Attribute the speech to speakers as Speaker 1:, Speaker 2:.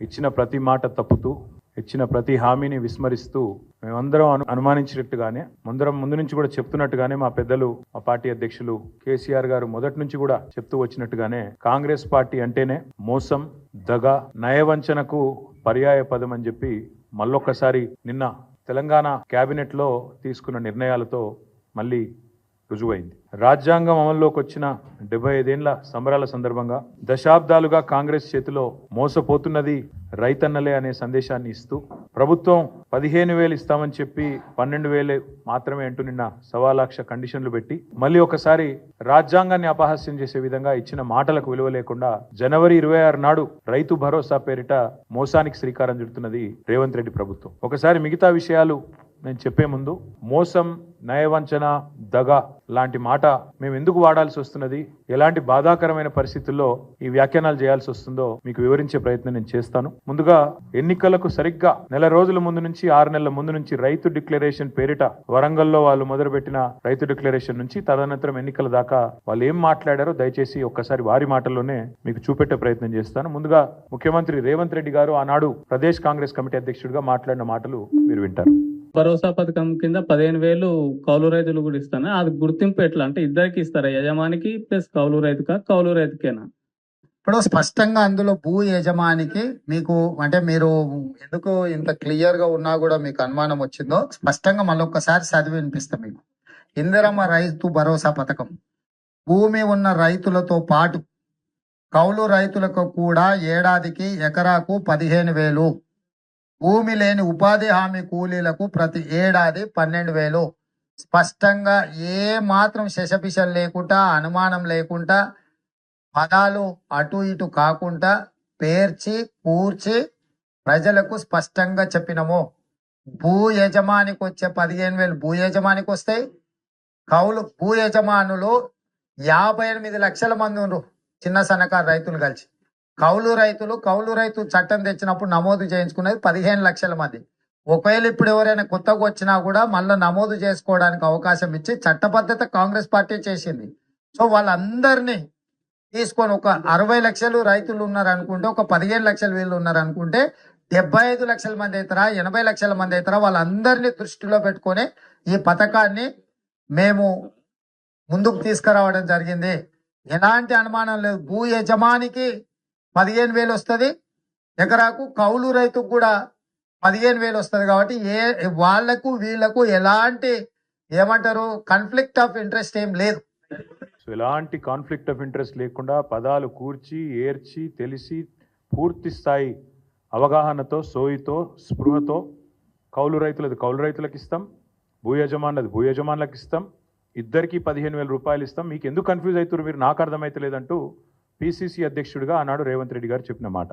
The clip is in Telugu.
Speaker 1: ఇచ్చిన ప్రతి మాట తప్పుతూ ఇచ్చిన ప్రతి హామీని విస్మరిస్తూ మేమందరం అను అనుమానించినట్టుగానే ముందరం ముందు నుంచి కూడా చెప్తున్నట్టుగానే మా పెద్దలు మా పార్టీ అధ్యక్షులు కేసీఆర్ గారు మొదటి నుంచి కూడా చెప్తూ వచ్చినట్టుగానే కాంగ్రెస్ పార్టీ అంటేనే మోసం దగ నయవంచనకు పర్యాయ పదం అని చెప్పి మళ్ళొక్కసారి నిన్న తెలంగాణ క్యాబినెట్లో తీసుకున్న నిర్ణయాలతో మళ్ళీ రుజువైంది. రాజ్యాంగం అమల్లోకి వచ్చిన డెబ్బై ఐదేండ్ల సంబరాల సందర్భంగా దశాబ్దాలుగా కాంగ్రెస్ చేతిలో మోసపోతున్నది రైతన్నలే అనే సందేశాన్ని ఇస్తూ ప్రభుత్వం పదిహేను వేలు ఇస్తామని చెప్పి పన్నెండు వేలు మాత్రమే అంటూ నిన్న సవాలాక్ష కండిషన్లు పెట్టి మళ్ళీ ఒకసారి రాజ్యాంగాన్ని అపహాస్యం చేసే విధంగా ఇచ్చిన మాటలకు విలువ లేకుండా జనవరి ఇరవై ఆరు నాడు రైతు భరోసా పేరిట మోసానికి శ్రీకారం చుడుతున్నది రేవంత్ రెడ్డి ప్రభుత్వం. ఒకసారి మిగతా విషయాలు నేను చెప్పే ముందు మోసం నయవంచన దగ లాంటి మాట మేము ఎందుకు వాడాల్సి వస్తున్నది? ఎలాంటి బాధాకరమైన పరిస్థితుల్లో ఈ వ్యాఖ్యానాలు చేయాల్సి వస్తుందో మీకు వివరించే ప్రయత్నం నేను చేస్తాను. ముందుగా ఎన్నికలకు సరిగ్గా నెల రోజుల ముందు నుంచి ఆరు నెలల ముందు నుంచి రైతు డిక్లరేషన్ పేరిట వరంగల్లో వాళ్ళు మొదలుపెట్టిన రైతు డిక్లరేషన్ నుంచి తదనంతరం ఎన్నికల దాకా వాళ్ళు ఏం మాట్లాడారో దయచేసి ఒక్కసారి వారి మాటల్లోనే మీకు చూపెట్టే ప్రయత్నం చేస్తాను. ముందుగా ముఖ్యమంత్రి రేవంత్ రెడ్డి గారు ఆనాడు ప్రదేశ్ కాంగ్రెస్ కమిటీ అధ్యక్షుడిగా మాట్లాడిన మాటలు మీరు వింటారు.
Speaker 2: భరోసా పథకం కింద పదిహేను వేలు కౌలు రైతులు కూడా ఇస్తాను? అది గుర్తింపు ఎట్లా? అంటే ఇద్దరికి ఇస్తారా? యజమానికి ప్లస్ కౌలు రైతుకా? కౌలు రైతుకేనా?
Speaker 3: ఇప్పుడు స్పష్టంగా అందులో భూ యజమానికి మీకు అంటే మీరు ఎందుకు ఇంత క్లియర్గా ఉన్నా కూడా మీకు అనుమానం వచ్చిందో స్పష్టంగా మళ్ళొక్కసారి చదివి వినిపిస్తా మీకు. ఇందిరమ్మ రైతు భరోసా పథకం. భూమి ఉన్న రైతులతో పాటు కౌలు రైతులకు కూడా ఏడాదికి ఎకరాకు పదిహేను వేలు. భూమి లేని ఉపాధి హామీ కూలీలకు ప్రతి ఏడాది పన్నెండు వేలు. స్పష్టంగా ఏ మాత్రం శశపిశలు లేకుండా అనుమానం లేకుండా పదాలు అటు ఇటు కాకుండా పేర్చి కూర్చి ప్రజలకు స్పష్టంగా చెప్పినము. భూ యజమానికి వచ్చే పదిహేను వేలు భూ యజమానికి వస్తాయి. కౌలు భూ యజమానులు యాభై ఎనిమిది లక్షల మంది ఉన్నారు చిన్న సన్నకారు రైతులు కలిసి. కౌలు రైతులు కౌలు రైతు చట్టం తెచ్చినప్పుడు నమోదు చేయించుకునేది పదిహేను లక్షల మంది. ఒకవేళ ఇప్పుడు ఎవరైనా కొత్తగా వచ్చినా కూడా మళ్ళీ నమోదు చేసుకోవడానికి అవకాశం ఇచ్చి చట్టబద్ధత కాంగ్రెస్ పార్టీ చేసింది. సో వాళ్ళందరినీ తీసుకొని ఒక అరవై లక్షలు రైతులు ఉన్నారు అనుకుంటే ఒక పదిహేను లక్షలు వీళ్ళు ఉన్నారు అనుకుంటే డెబ్బై ఐదు లక్షల మంది అవుతారా ఎనభై లక్షల మంది అవుతారా వాళ్ళందరినీ దృష్టిలో పెట్టుకొని ఈ పథకాన్ని మేము ముందుకు తీసుకురావడం జరిగింది. ఎలాంటి అనుమానం లేదు. భూ యజమానికి పదిహేను వేలు వస్తుంది. ఎకరాకు కౌలు రైతుకు కూడా పదిహేను వేలు వస్తుంది కాబట్టి ఏ వాళ్ళకు వీళ్ళకు ఎలాంటి ఏమంటారు కాన్ఫ్లిక్ట్ ఆఫ్ ఇంట్రెస్ట్ ఏం లేదు.
Speaker 1: సో ఎలాంటి కాన్ఫ్లిక్ట్ ఆఫ్ ఇంట్రెస్ట్ లేకుండా పదాలు కూర్చి ఏర్చి తెలిసి పూర్తి స్థాయి అవగాహనతో సోయితో స్పృహతో కౌలు రైతులది. కౌలు రైతులకు ఇస్తాం భూ యజమానులది. భూ యజమానులకు ఇస్తాం ఇద్దరికి పదిహేను వేల రూపాయలు ఇస్తాం. మీకు ఎందుకు కన్ఫ్యూజ్ అవుతున్నారు మీరు? నాకు అర్థమైతే లేదంటూ పిసిసి అధ్యక్షుడిగా ఆనాడు రేవంత్ రెడ్డి గారు చెప్పిన మాట.